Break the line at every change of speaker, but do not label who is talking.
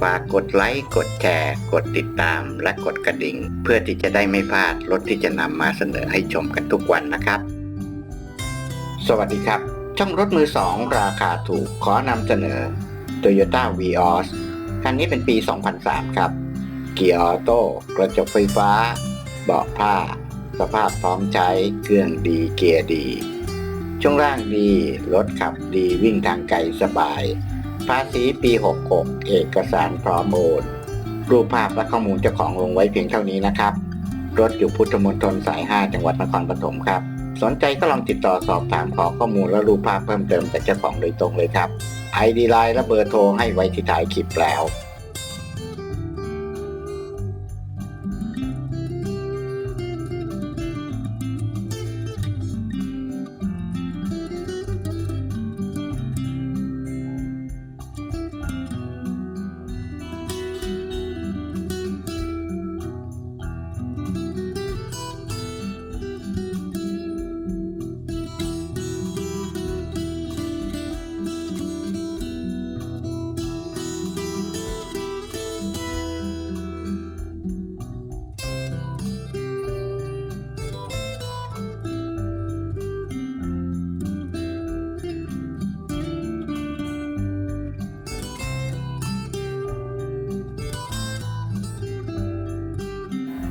ฝากกดไลค์ กดแชร์ กดติดตาม และกดกระดิ่ง เพื่อที่จะได้ไม่พลาดรถที่จะนำมาเสนอให้ชมกันทุกวันนะครับ สวัสดีครับ ช่องรถมือสองราคาถูกขอนำเสนอ Toyota Vios คันนี้เป็นปี 2003 ครับ เกียร์ออโต้กระจกไฟฟ้า เบาะผ้า สภาพพร้อมใช้เครื่องดีเกียร์ดี ช่วงล่างดี รถขับดีวิ่งทางไกลสบาย ภาษีปี 66 เอกสารพร้อมโอนรูปภาพและข้อมูลเจ้าของลงไว้เพียงเท่านี้นะครับ รถอยู่พุทธมณฑลสาย 5 จังหวัดนครปฐมครับ สนใจก็ลองติดต่อสอบถามขอข้อมูลและรูปภาพเพิ่มเติมจากเจ้าของโดยตรงเลยครับไอดีไลน์และเบอร์โทรให้ไว้ที่ถ่ายคลิปแล้ว